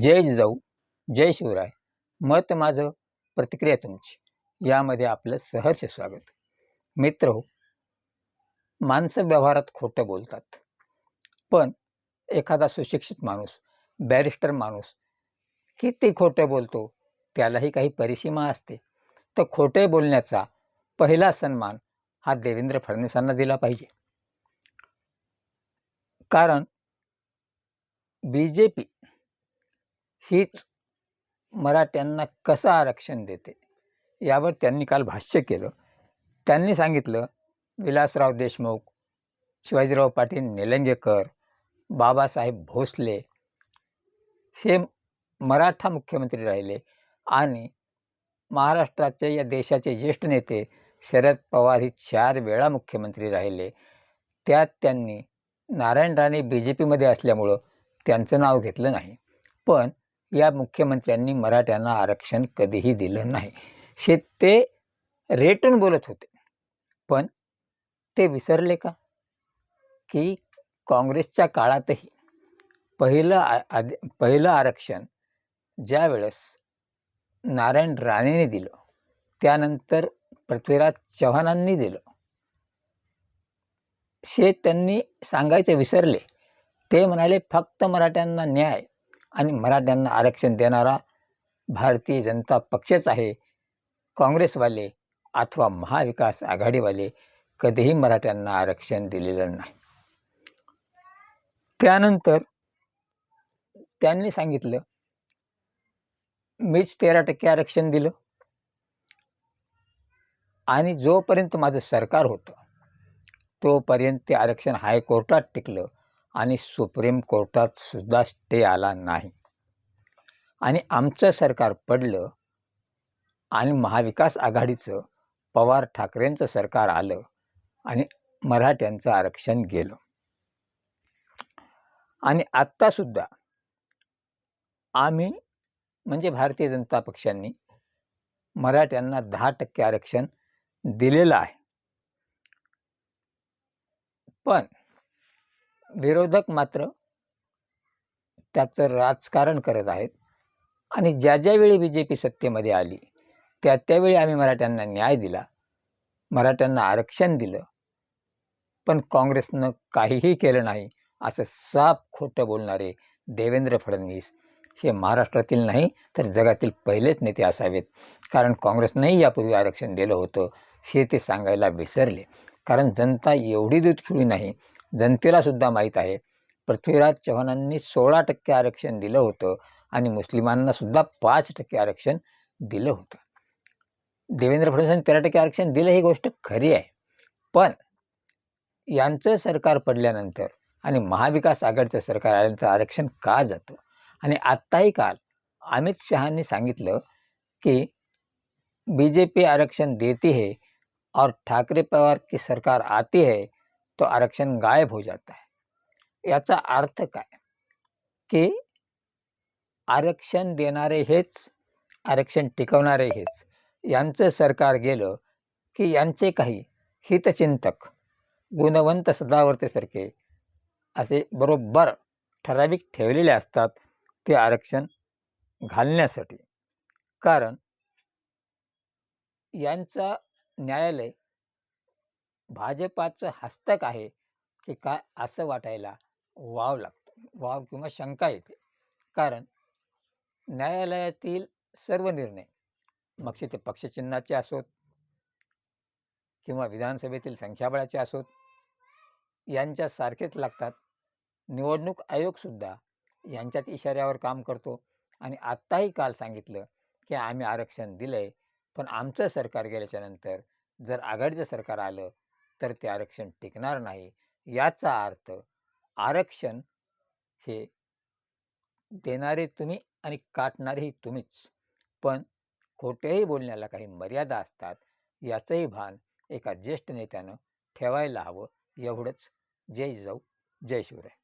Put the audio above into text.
जय जिजाऊ जय शिवराय. मत माझं प्रतिक्रिया तुमची. यामध्ये आपलं सहर्ष स्वागत. मित्र हो माणसं व्यवहारात खोटं बोलतात. पण एखादा सुशिक्षित माणूस बॅरिस्टर माणूस किती खोटं बोलतो त्यालाही काही परिसीमा असते. तर खोटे बोलण्याचा पहिला सन्मान हा देवेंद्र फडणवीसांना दिला पाहिजे. कारण बी जे पी हीच मराठ्यांना कसं आरक्षण देते? यावर त्यांनी काल भाष्य केलं. त्यांनी सांगितलं विलासराव देशमुख शिवाजीराव पाटील निलंगेकर बाबासाहेब भोसले हे मराठा मुख्यमंत्री राहिले आणि महाराष्ट्राचे या देशाचे ज्येष्ठ नेते शरद पवार ही चार वेळा मुख्यमंत्री राहिले. त्यात त्यांनी नारायण राणे बी जे पीमध्ये असल्यामुळं त्यांचं नाव घेतलं नाही. पण या मुख्यमंत्र्यांनी मराठ्यांना आरक्षण कधीही दिलं नाही. शे ते रेटून बोलत होते. पण ते विसरले का? की काँग्रेसच्या काळातही पहिलं आ आदि पहिलं आरक्षण ज्या वेळेस नारायण राणेने दिलं त्यानंतर पृथ्वीराज चव्हाणांनी दिलं. शे त्यांनी सांगायचे विसरले. ते म्हणाले फक्त मराठ्यांना न्याय आणि मराठ्यांना आरक्षण देणारा भारतीय जनता पक्षच आहे. काँग्रेसवाले अथवा महाविकास आघाडीवाले कधीही मराठ्यांना आरक्षण दिलेलं नाही. त्यानंतर त्यांनी सांगितलं मीच तेरा टक्के आरक्षण दिलं आणि जोपर्यंत माझं सरकार होतं तोपर्यंत ते आरक्षण हायकोर्टात टिकलं आणि सुप्रीम कोर्टात सुद्धा स्टे आला नाही. आणि आमचं सरकार पडलं आणि महाविकास आघाडीचं पवार ठाकरेंचं सरकार आलं आणि मराठ्यांचं आरक्षण गेलं. आणि आत्तासुद्धा आम्ही म्हणजे भारतीय जनता पक्षांनी मराठ्यांना दहा टक्के आरक्षण दिलेलं आहे. पण विरोधक मात्र त्याचं राजकारण करत आहेत. आणि ज्या ज्यावेळी बी जे पी सत्तेमध्ये आली त्या त्यावेळी आम्ही मराठ्यांना न्याय दिला. मराठ्यांना आरक्षण दिलं. पण काँग्रेसनं काहीही केलं नाही असं साफ खोटं बोलणारे देवेंद्र फडणवीस हे महाराष्ट्रातील नाही तर जगातील पहिलेच नेते असावेत. कारण काँग्रेसनंही यापूर्वी आरक्षण दिलं होतं हे ते सांगायला विसरले. कारण जनता एवढी दूध खिळी नाही जनतेलासुद्धा माहीत आहे. पृथ्वीराज चव्हाणांनी सोळा टक्के आरक्षण दिलं होतं आणि मुस्लिमांना सुद्धा पाच टक्के आरक्षण दिलं होतं. देवेंद्र फडणवीसांनी तेरा टक्के आरक्षण दिलं ही गोष्ट खरी आहे. पण यांचं सरकार पडल्यानंतर आणि महाविकास आघाडीचं सरकार आल्यानंतर आरक्षण का जातं? आणि आत्ताही काल अमित शहानी सांगितलं की बी जे पी आरक्षण देती है और ठाकरे पवार की सरकार आती है तो आरक्षण गायब हो जाता है। याचा अर्थ काय? की आरक्षण देणारे हेच आरक्षण टिकवणारे हेच यांचं सरकार गेलं की यांचे काही हितचिंतक गुणवंत सदावर्तेसारखे असे बरोबर ठराविक ठेवलेले असतात ते आरक्षण घालण्यासाठी. कारण यांचा न्यायालय भाजपाचं हस्तक आहे की काय असं वाटायला वाव लागतो. वाव किंवा शंका येते. कारण न्यायालयातील सर्व निर्णय मग ते पक्षचिन्हाचे असोत किंवा विधानसभेतील संख्याबळाचे असोत यांच्यासारखेच लागतात. निवडणूक आयोगसुद्धा यांच्यात इशाऱ्यावर काम करतो. आणि आत्ताही काल सांगितलं की आम्ही आरक्षण दिलं आहे पण आमचं सरकार गेल्याच्यानंतर जर आघाडीचं सरकार आलं तर ते आरक्षण टिकणार नाही. याचा अर्थ आरक्षण हे देणारे तुम्ही आणि काटणारेही तुम्हीच. पण खोटेही बोलण्याला काही मर्यादा असतात याचंही भान एका ज्येष्ठ नेत्यानं ठेवायला हवं एवढंच. जय जाऊ जय शिवराय.